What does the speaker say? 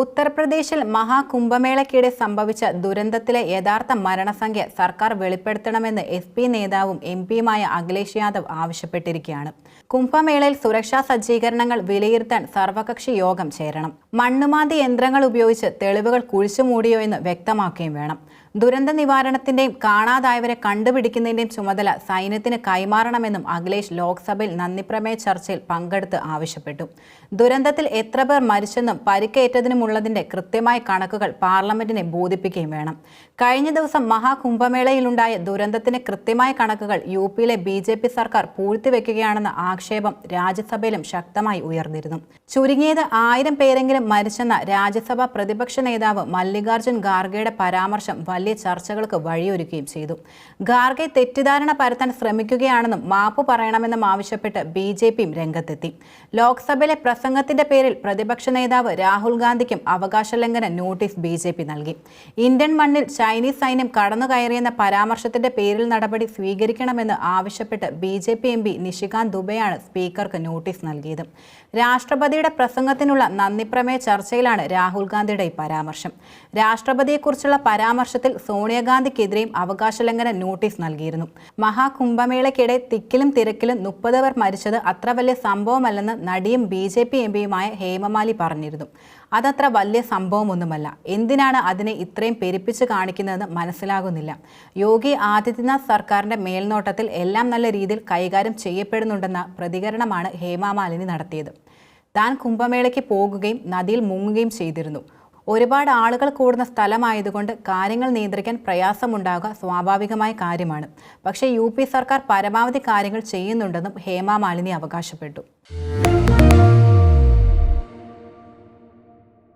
ഉത്തർപ്രദേശിൽ മഹാകുംഭമേളയ്ക്കിടെ സംഭവിച്ച ദുരന്തത്തിലെ യഥാർത്ഥ മരണസംഖ്യ സർക്കാർ വെളിപ്പെടുത്തണമെന്ന് എസ് പി നേതാവും എം പിയുമായ അഖിലേഷ് യാദവ് ആവശ്യപ്പെട്ടിരിക്കുകയാണ്. കുംഭമേളയിൽ സുരക്ഷാ സജ്ജീകരണങ്ങൾ വിലയിരുത്താൻ സർവകക്ഷി യോഗം ചേരണം. മണ്ണുമാന്തി യന്ത്രങ്ങൾ ഉപയോഗിച്ച് തെളിവുകൾ കുഴിച്ചുമൂടിയോ എന്ന് വ്യക്തമാക്കുകയും വേണം. ദുരന്ത നിവാരണത്തിന്റെയും കാണാതായവരെ കണ്ടുപിടിക്കുന്നതിന്റെയും ചുമതല സൈന്യത്തിന് കൈമാറണമെന്നും അഖിലേഷ് ലോക്സഭയിൽ നന്ദിപ്രമേയ ചർച്ചയിൽ പങ്കെടുത്ത് ആവശ്യപ്പെട്ടു. ദുരന്തത്തിൽ എത്ര പേർ മരിച്ചെന്നും പരിക്കേറ്റതിനുമുള്ളതിന്റെ കൃത്യമായ കണക്കുകൾ പാർലമെന്റിനെ ബോധിപ്പിക്കുകയും വേണം. കഴിഞ്ഞ ദിവസം മഹാകുംഭമേളയിലുണ്ടായ ദുരന്തത്തിന് കൃത്യമായ കണക്കുകൾ യു പിയിലെ ബി ജെ പി സർക്കാർ പൂഴ്ത്തിവെക്കുകയാണെന്ന ആക്ഷേപം രാജ്യസഭയിലും ശക്തമായി ഉയർന്നിരുന്നു. ചുരുങ്ങിയത് ആയിരം പേരെങ്കിലും മരിച്ചെന്ന രാജ്യസഭാ പ്രതിപക്ഷ നേതാവ് മല്ലികാർജുൻ ഖാർഗെയുടെ പരാമർശം ചർച്ചകൾക്ക് വഴിയൊരുക്കുകയും ചെയ്തു. ഖാർഗെ തെറ്റിദ്ധാരണ പരത്താൻ ശ്രമിക്കുകയാണെന്നും മാപ്പ് പറയണമെന്നും ആവശ്യപ്പെട്ട് ബി ജെ പിയും രംഗത്തെത്തി. ലോക്സഭയിലെ പ്രസംഗത്തിന്റെ പേരിൽ പ്രതിപക്ഷ നേതാവ് രാഹുൽ ഗാന്ധിക്കും അവകാശ ലംഘന നോട്ടീസ് ബി ജെ പി നൽകി. ഇന്ത്യൻ മണ്ണിൽ ചൈനീസ് സൈന്യം കടന്നു കയറിയെന്ന പരാമർശത്തിന്റെ പേരിൽ നടപടി സ്വീകരിക്കണമെന്ന് ആവശ്യപ്പെട്ട് B J P M P Nishikant ദുബെയാണ് സ്പീക്കർക്ക് നോട്ടീസ് നൽകിയത്. രാഷ്ട്രപതിയുടെ പ്രസംഗത്തിനുള്ള നന്ദിപ്രമേയ ചർച്ചയിലാണ് രാഹുൽ ഗാന്ധിയുടെ ഈ പരാമർശം. രാഷ്ട്രപതിയെക്കുറിച്ചുള്ള പരാമർശത്തിൽ സോണിയാഗാന്ധിക്കെതിരെയും അവകാശ ലംഘന നോട്ടീസ് നൽകിയിരുന്നു. മഹാകുംഭമേളയ്ക്കിടെ തിക്കിലും തിരക്കിലും മുപ്പത് പേർ മരിച്ചത് അത്ര വലിയ സംഭവമല്ലെന്ന് നടിയും ബി ജെ പി എം പിയുമായ ഹേമമാലി പറഞ്ഞിരുന്നു. അതത്ര വലിയ സംഭവമൊന്നുമല്ല. എന്തിനാണ് അതിനെ ഇത്രയും പെരുപ്പിച്ച് കാണിക്കുന്നതെന്ന് മനസ്സിലാകുന്നില്ല. യോഗി ആദിത്യനാഥ് സർക്കാരിന്റെ മേൽനോട്ടത്തിൽ എല്ലാം നല്ല രീതിയിൽ കൈകാര്യം ചെയ്യപ്പെടുന്നുണ്ടെന്ന പ്രതികരണമാണ് ഹേമാമാലിനി നടത്തിയത്. താൻ കുംഭമേളയ്ക്ക് പോകുകയും നദിയിൽ മുങ്ങുകയും ചെയ്തിരുന്നു. ഒരുപാട് ആളുകൾ കൂടുന്ന സ്ഥലമായതുകൊണ്ട് കാര്യങ്ങൾ നിയന്ത്രിക്കാൻ പ്രയാസമുണ്ടാകുക സ്വാഭാവികമായ കാര്യമാണ്. പക്ഷേ യു സർക്കാർ പരമാവധി കാര്യങ്ങൾ ചെയ്യുന്നുണ്ടെന്നും ഹേമ മാലിനി അവകാശപ്പെട്ടു.